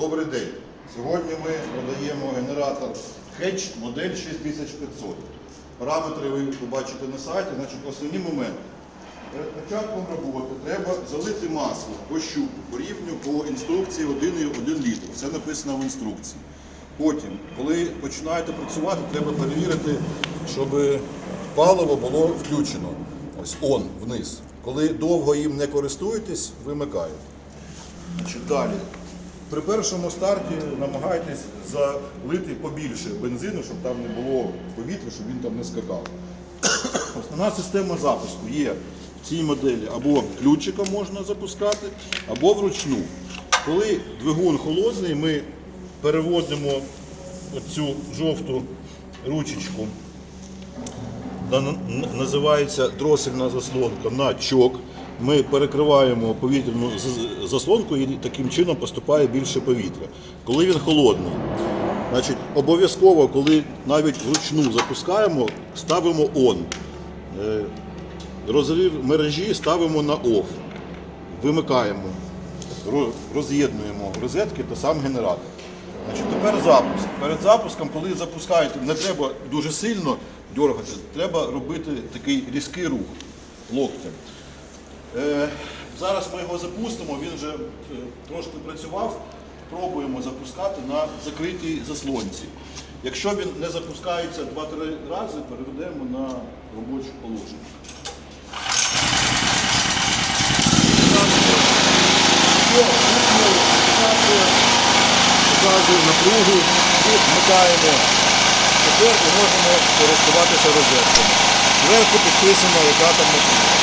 Добрий день. Сьогодні ми продаємо генератор Hedge модель 6500. Параметри ви побачите на сайті. Значить, основні моменти. Перед початком роботи треба залити масло по щупу, по рівню, по інструкції 1,1 літр. Все написано в інструкції. Потім, коли починаєте працювати, треба перевірити, щоб паливо було включено. Ось он вниз. Коли довго їм не користуєтесь, вимикаєте. Значить, далі. При першому старті намагайтесь залити побільше бензину, щоб там не було повітря, щоб він там не скакав. Основна система запуску є в цій моделі або ключиком можна запускати, або вручну. Коли двигун холодний, ми переводимо цю жовту ручечку, називається дросельна заслонка на чок. Ми перекриваємо повітряну заслонку і таким чином поступає більше повітря. Коли він холодний, значить обов'язково, коли навіть вручну запускаємо, ставимо on. Е, Розрив мережі ставимо на off. Вимикаємо, роз'єднуємо розетки та сам генератор. Значить, тепер запуск. Перед запуском, коли запускаєте, не треба дуже сильно дергати, треба робити такий різкий рух локтем. Е, зараз ми його запустимо, він вже е, трошки працював. Пробуємо запускати на закритій заслонці. Якщо він не запускається 2-3 рази, переведемо на робоче положення. Все, показує, напругу, і вмикаємо. Тепер ми можемо користуватися розетками. Зверху підписано, яка там напруга.